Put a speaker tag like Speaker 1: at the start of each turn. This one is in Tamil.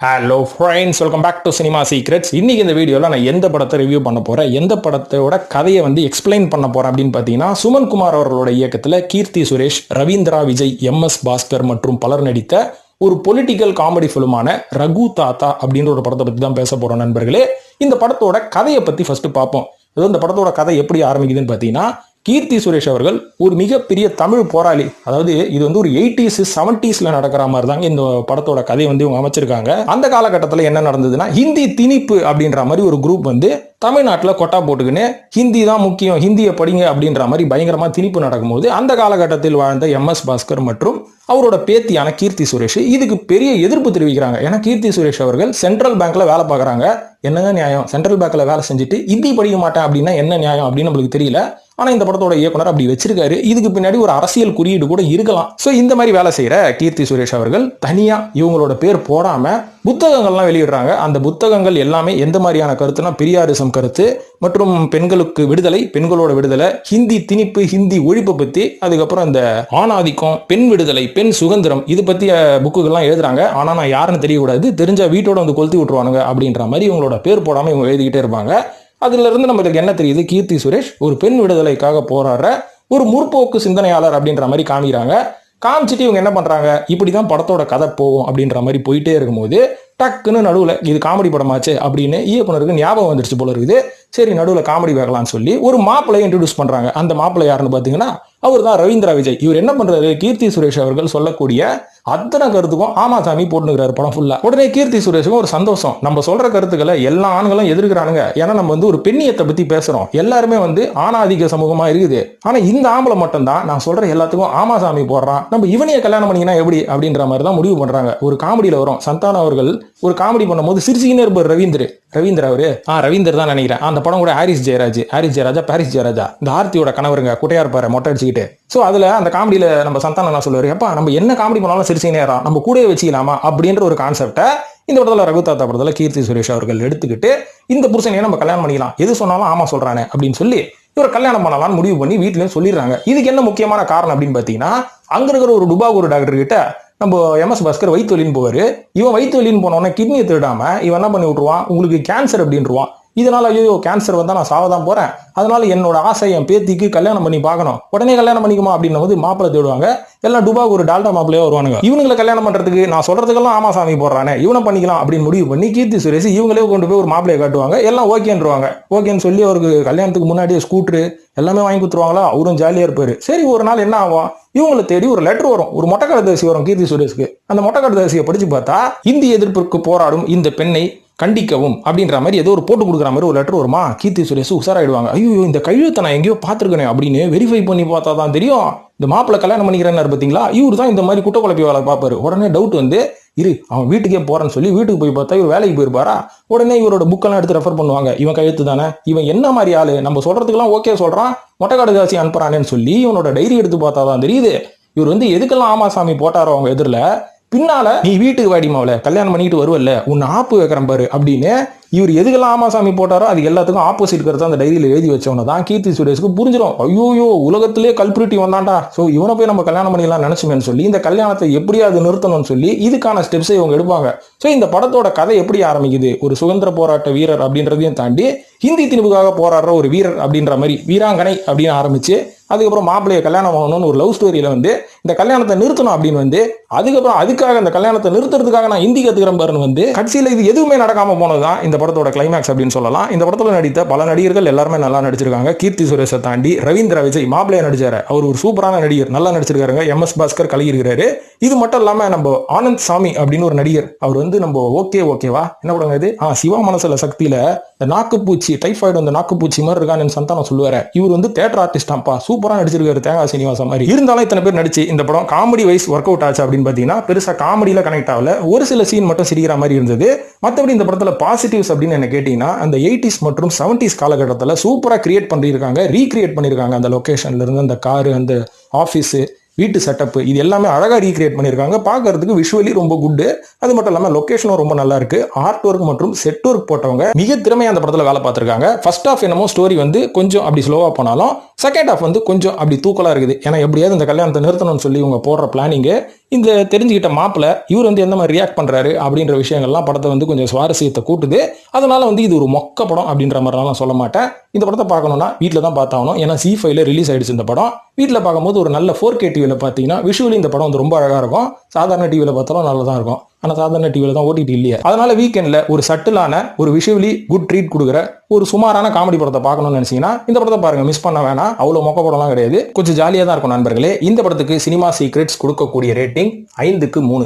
Speaker 1: Hello friends welcome back to cinema secrets இன்றைக்கி இந்த வீடியோவில் நான் எந்த படத்தை ரிவ்யூ பண்ண போகிறேன் எந்த படத்தோட கதையை வந்து எக்ஸ்பிளைன் பண்ண போகிறேன் அப்படின்னு பார்த்தீங்கன்னா சுமன் குமார் அவர்களோட இயக்கத்தில் கீர்த்தி சுரேஷ் ரவீந்திரா விஜய் எம் எஸ் பாஸ்கர் மற்றும் பலர் நடித்த ஒரு பொலிட்டிக்கல் காமெடி ஃபிலிமான ரகு தாத்தா அப்படின்ற ஒரு படத்தை பற்றி தான் பேச போகிறோம் நண்பர்களே. இந்த படத்தோட கதையை பற்றி ஃபஸ்ட்டு பார்ப்போம். அதாவது இந்த படத்தோட கதை எப்படி ஆரம்பிக்குதுன்னு பார்த்தீங்கன்னா கீர்த்தி சுரேஷ் அவர்கள் ஒரு மிகப்பெரிய தமிழ் போராளி. அதாவது இது வந்து ஒரு எயிட்டிஸ் செவன்டிஸ்ல நடக்கிற மாதிரி தாங்க இந்த படத்தோட கதையை வந்து இவங்க அமைச்சிருக்காங்க. அந்த காலகட்டத்தில் என்ன நடந்ததுன்னா ஹிந்தி திணிப்பு அப்படின்ற மாதிரி ஒரு குரூப் வந்து தமிழ்நாட்டில் கொட்டா போட்டுக்கின்னு ஹிந்தி தான் முக்கியம் ஹிந்தியை படிங்க அப்படின்ற மாதிரி பயங்கரமாக திணிப்பு நடக்கும்போது அந்த காலகட்டத்தில் வாழ்ந்த எம் எஸ் பாஸ்கர் மற்றும் அவரோட பேத்தியான கீர்த்தி சுரேஷ் இதுக்கு பெரிய எதிர்ப்பு தெரிவிக்கிறாங்க. ஏன்னா கீர்த்தி சுரேஷ் அவர்கள் சென்ட்ரல் பேங்க்ல வேலை பார்க்குறாங்க. என்னங்க நியாயம்? சென்ட்ரல் பேங்க்ல வேலை செஞ்சுட்டு ஹிந்தி படிக்க மாட்டேன் அப்படின்னா என்ன நியாயம் அப்படின்னு நம்மளுக்கு தெரியல. ஆனால் இந்த படத்தோட இயக்குனர் அப்படி வச்சிருக்காரு. இதுக்கு பின்னாடி ஒரு அரசியல் குறியீடு கூட இருக்கலாம். ஸோ இந்த மாதிரி வேலை செய்கிற கீர்த்தி சுரேஷ் அவர்கள் தனியாக இவங்களோட பேர் போடாமல் புத்தகங்கள்லாம் வெளியிடுறாங்க. அந்த புத்தகங்கள் எல்லாமே எந்த மாதிரியான கருத்துனா பெரியாரிசம் கருத்து மற்றும் பெண்களுக்கு விடுதலை பெண்களோட விடுதலை ஹிந்தி திணிப்பு ஹிந்தி ஒழிப்பு பற்றி அதுக்கப்புறம் இந்த ஆணாதிக்கம் பெண் விடுதலை பெண் சுதந்திரம் இது பற்றிய புக்குகள்லாம் எழுதுறாங்க. ஆனால் நான் யாருன்னு தெரியக்கூடாது. தெரிஞ்ச வீட்டோட வந்து கொளுத்தி விட்டுருவானுங்க அப்படின்ற மாதிரி இவங்களோட பேர் போடாமல் இவங்க எழுதிக்கிட்டே இருப்பாங்க. அதிலிருந்து நம்மளுக்கு என்ன தெரியுது? கீர்த்தி சுரேஷ் ஒரு பெண் விடுதலைக்காக போராடுற ஒரு முற்போக்கு சிந்தனையாளர் அப்படின்ற மாதிரி காமிக்கிறாங்க. காமிச்சிட்டு இவங்க என்ன பண்ணுறாங்க இப்படி தான் படத்தோட கதை போகும் அப்படின்ற மாதிரி போயிட்டே இருக்கும்போது டக்குன்னு நடுவில் இது காமெடி படமாச்சு அப்படின்னு இயக்குனருக்கு ஞாபகம் வந்துருச்சு போல இருக்குது. சரி நடுவில் காமெடி வைக்கலாம்னு சொல்லி ஒரு மாப்பிள்ளையை இன்ட்ரடியூஸ் பண்ணுறாங்க அந்த மாப்பிள்ளை யாருன்னு பார்த்தீங்கன்னா அவர் தான் ரவீந்திரா விஜய். இவர் என்ன பண்றாரு? கீர்த்தி சுரேஷ் அவர்கள் சொல்லக்கூடிய அத்தனை கருத்துக்கும் ஆமா சாமி போட்டுக்கிறாரு படம் ஃபுல்லா உடனே கீர்த்தி சுரேஷுக்கும் ஒரு சந்தோஷம். நம்ம சொல்ற கருத்துக்களை எல்லா ஆண்களும் எதிர்க்கிறானுங்க. ஏன்னா நம்ம வந்து ஒரு பெண்ணியத்தை பத்தி பேசுறோம். எல்லாருமே வந்து ஆணாதிக்க சமூகமா இருக்குது. ஆனா இந்த ஆம்பளை மட்டும்தான் நான் சொல்ற எல்லாத்துக்கும் ஆமா சாமி போடுறான். நம்ம இவனையே கல்யாணம் பண்ணிங்கன்னா எப்படி? அப்படின்ற மாதிரி தான் முடிவு பண்றாங்க. ஒரு காமெடியில வரும். சந்தானம் அவர்கள் ஒரு காமெடி பண்ணும்போது சிரிச்சுக்கினே இருப்பார் ரவீந்திர. ரவீந்திர அவரு? ஆ ரவீந்தர் தான் நினைக்கிறேன். அந்த படம் கூட ஹாரிஸ் ஜெயராஜ். ஹாரிஸ் ஜெயராஜா பாரிஸ் ஜெயராஜா. இந்த ஆர்த்தியோட கணவருங்க குட்டையா இருப்பாரு மொட்டை அடிச்சுக்கிட்டு ஸோ அதுல அந்த காமெடியில நம்ம சந்தானம் என்ன சொல்லுவாரு? அப்பா நம்ம என்ன காமெடி பண்ணாலும் சிரிச்சுக்கினே நம்ம கூடவே வச்சுக்கலாமா? அப்படின்ற ஒரு கான்செப்டை இந்த படத்துல ரகுதாத்தா படத்தில் கீர்த்தி சுரேஷ் அவர்கள் எடுத்துக்கிட்டு இந்த புருஷனையே நம்ம கல்யாணம் பண்ணிக்கலாம். எது சொன்னாலும் ஆமா சொல்கிறானே அப்படின்னு சொல்லி இவர் கல்யாணம் பண்ணலாம்னு முடிவு பண்ணி வீட்லயும் சொல்லிடுறாங்க. இதுக்கு என்ன முக்கியமான காரணம் அப்படின்னு பாத்தீங்கன்னா அங்க இருக்கிற ஒரு டுபாகூர் டாக்டர் கிட்ட நம்ம எம்எஸ் பாஸ்கர் வயிற்று வலின்னு போவாரு. இவன் வயிற்று வலின்னு போனோடனே கிட்னியை திருடாம இவன் என்ன பண்ணி விட்டுருவான்? உங்களுக்கு கேன்சர் அப்படின்ட்டுருவான் இதனால் ஐயோ கேன்சர் வந்தால் நான் சாவ தான் அதனால் அதனால என்னோட ஆசை என் பேத்திக்கு கல்யாணம் பண்ணி பார்க்கணும். உடனே கல்யாணம் பண்ணிக்குமா அப்படின்னு போது மாப்பிள்ளை தேடுவாங்க. எல்லாம் டுபாக் ஒரு டால்டா மாப்பிள்ளையே வருவானுங்க. இவங்களை கல்யாணம் பண்ணுறதுக்கு நான் சொல்கிறதுக்கெல்லாம் ஆமா சாமி போடுறானே. இவனை பண்ணிக்கலாம் அப்படின்னு முடிவு பண்ணி கீர்த்தி சுரேஷ் இவங்களே கொண்டு போய் ஒரு மாப்பிள்ளையை காட்டுவாங்க. எல்லாம் ஓகேன்றுவாங்க. ஓகேன்னு சொல்லி அவருக்கு கல்யாணத்துக்கு முன்னாடியே ஸ்கூட்ரு எல்லாமே வாங்கி கொடுத்துருவாங்களா? அவரும் ஜாலியாக இருப்பார். சரி ஒரு நாள் என்ன ஆகும்? இவங்களை தேடி ஒரு லெட்டர் வரும். ஒரு மொட்டைக்கடை தேசி வரும் கீர்த்தி சுரேஷ்க்கு. அந்த மொட்டைக்கடை தேசியை படித்து பார்த்தா இந்தி எதிர்ப்பிற்கு போராடும் இந்த பெண்ணை கண்டிக்கவும் அப்படின்ற மாதிரி ஏதோ ஒரு போட்டு கொடுக்குற மாதிரி ஒரு லெட்டர் வருமா? கீர்த்தி சுரேஷ் உஷாராயிடுவாங்க. ஐயோ இந்த கையெழுத்தை நான் எங்கேயோ பார்த்துருக்கேனே அப்படின்னு வெரிஃபை பண்ணி பார்த்தா தான் தெரியும். இந்த மாப்பிள்ளை கல்யாணம் பண்ணிக்கிறேன்னு பார்த்தீங்களா இவர் தான் இந்த மாதிரி குட்ட குழப்பி வேலை பார்ப்பாரு. உடனே டவுட் வந்து இரு அவன் வீட்டுக்கே போகிறேன்னு சொல்லி வீட்டுக்கு போய் பார்த்தா இவர் வேலைக்கு போயிருப்பாரா? உடனே இவரோட புக்கெல்லாம் எடுத்து ரெஃபர் பண்ணுவாங்க. இவன் கழுத்து தானே? இவன் என்ன மாதிரி ஆளு? நம்ம சொல்கிறதுக்கெல்லாம் ஓகே சொல்கிறான் மொட்டை காசி அனுப்புறானேன்னு சொல்லி இவனோட டைரி எடுத்து பார்த்தா தான் தெரியுது. இவர் வந்து எதுக்கெல்லாம் ஆமாசாமி போட்டாரோ அவங்க எதிரில்? பின்னால நீ வீட்டுக்கு வாடி மாவல கல்யாணம் பண்ணிட்டு வருவல்ல உன்னை ஆப்பு வைக்கிறேன் பாரு அப்படின்னு இவர் எதுக்கெல்லாம் ஆமாசாமி போட்டாரோ அது எல்லாத்துக்கும் ஆப்போசிட் கருத்து அந்த டைரியில் எழுதி வச்சவன தான் கீர்த்தி சுரேஷ்க்கு புரிஞ்சிடும் ஐயோயோ உலகத்திலே கல்பிரிட்டி வந்தான்டா. ஸோ இவனை போய் நம்ம கல்யாணம் பண்ணிடலாம் நினைச்சுமேன்னு சொல்லி இந்த கல்யாணத்தை எப்படியாவது நிறுத்தணும்னு சொல்லி இதுக்கான ஸ்டெப்ஸை இவங்க எடுப்பாங்க. ஸோ இந்த படத்தோட கதை எப்படி ஆரம்பிக்குது? ஒரு சுதந்திர போராட்ட வீரர் அப்படின்றதையும் தாண்டி ஹிந்தி திணிப்புக்காக போராடுற ஒரு வீரர் அப்படின்ற மாதிரி வீராங்கனை அப்படின்னு ஆரம்பிச்சு அதுக்கப்புறம் மாப்பிள்ளையை கல்யாணம் பண்ணணும்னு ஒரு லவ் ஸ்டோரியில் வந்து இந்த கல்யாணத்தை நிறுத்தணும் அப்படின்னு வந்து அதுக்கப்புறம் அதுக்காக இந்த கல்யாணத்தை நிறுத்துறதுக்காக நான் ஹிந்தி கற்றுக்கிறேன் பாருன்னு வந்து கட்சியில் இது எதுவுமே நடக்காமல் போனது தான் இந்த படத்தோட கிளைமேக்ஸ் அப்படின்னு சொல்லலாம். இந்த படத்துல நடித்த பல நடிகர்கள் எல்லாருமே நல்லா நடிச்சிருக்காங்க. கீர்த்தி சுரேஷை தாண்டி ரவீந்திர விஜய் மாப்பிளையா நடிச்சார். அவர் ஒரு சூப்பரான நடிகர் நல்லா நடிச்சிருக்காருங்க. எம். எஸ். பாஸ்கர் கலகிருக்கிறாரு இது மட்டும் இல்லாம நம்ம ஆனந்த் சாமி அப்படின்னு ஒரு நடிகர். அவர் வந்து நம்ம ஓகே ஓகேவா என்ன படங்க இது? ஆ சிவா மனசுல சக்தியில நாக்குப்பூச்சி டைஃபாய்டு அந்த நாக்குப்பூச்சி மாதிரி இருக்கான்னு சந்தானம் சொல்லுவார். இவர் வந்து தேட்டர் ஆர்டிஸ்டாப்பா சூப்பராக நடிச்சிருக்காரு தேங்காய் சீனிவாசம் மாதிரி. இருந்தாலும் இத்தனை பேர் நடிச்சு இந்த படம் காமெடி வைஸ் ஒர்க் அவுட் ஆச்சு அப்படின்னு பார்த்தீங்கன்னா பெருசாக காமெடியில் கனெக்ட் ஆகல. ஒரு சில சீன் மட்டும் சிரிக்கிற மாதிரி இருந்தது. மற்றபடி இந்த படத்தில் பாசிட்டிவ்ஸ் அப்படின்னு என்ன கேட்டிங்கன்னா அந்த எயிட்டிஸ் மற்றும் செவன்டிஸ் காலகட்டத்தில் சூப்பராக கிரியேட் பண்ணியிருக்காங்க ரீக்ரியேட் பண்ணியிருக்காங்க அந்த லொக்கேஷன்லேருந்து அந்த காரு அந்த ஆஃபீஸு வீட்டு செட்டப் இது எல்லாமே அழகாக ரீக்ரியேட் பண்ணியிருக்காங்க. பார்க்கறதுக்கு விஷுவலி ரொம்ப குட்டு அது மட்டும் இல்லாமல் லொக்கேஷனும் ரொம்ப நல்லா இருக்கு. ஆர்ட் ஒர்க் மற்றும் செட் ஒர்க் போட்டவங்க மிக திறமையாக அந்த படத்தில் வேலை பார்த்துருக்காங்க. ஃபர்ஸ்ட் ஆஃப் என்னமோ ஸ்டோரி வந்து கொஞ்சம் அப்படி ஸ்லோவாக போனாலும் செகண்ட் ஆஃப் வந்து கொஞ்சம் அப்படி தூக்கலாக இருக்குது. ஏன்னா எப்படியாவது இந்த கல்யாணத்தை நிறுத்தணும்னு சொல்லி இவங்க போடுற பிளானிங்கு இந்த தெரிஞ்சுக்கிட்ட மாப்பிள்ள இவர் வந்து எந்த மாதிரி ரியாக்ட் பண்ணுறாரு அப்படின்ற விஷயங்கள்லாம் படத்தை வந்து கொஞ்சம் சுவாரஸ்யத்தை கூட்டுது. அதனால வந்து இது ஒரு மொக்க படம் அப்படின்ற மாதிரிலாம் சொல்ல மாட்டேன். இந்த படத்தை பார்க்கணும்னா வீட்டில் தான் பார்த்தாகணும். ஏன்னா சி ஃபைவ்ல ரிலீஸ் ஆயிடுச்சு இந்த படம். வீட்டில் பார்க்கும்போது ஒரு நல்ல ஃபோர் கே டிவியில் பார்த்தீங்கன்னா விஷுவலி இந்த படம் வந்து ரொம்ப அழகாக இருக்கும். சாதாரண டிவியில் பார்த்தாலும் நல்லா தான் இருக்கும். ஆனால் சாதாரண டிவியில் தான் ஓடிடி இல்லையா. அதனால வீக்கெண்டில் ஒரு சட்டிலான ஒரு விஷுவலி குட் ட்ரீட் கொடுக்குற ஒரு சுமாரான காமெடி படத்தை பார்க்கணும்னு நினச்சிங்கன்னா இந்த படத்தை பாருங்கள் மிஸ் பண்ண வேணாம். அவ்வளோ மொக்க படம்லாம் கிடையாது. கொஞ்சம் ஜாலியாக தான் இருக்கும் நண்பர்களே. இந்த படத்துக்கு சினிமா சீக்ரெட்ஸ் கொடுக்கக்கூடிய ரேட்டிங் ஐந்துக்கு மூணு.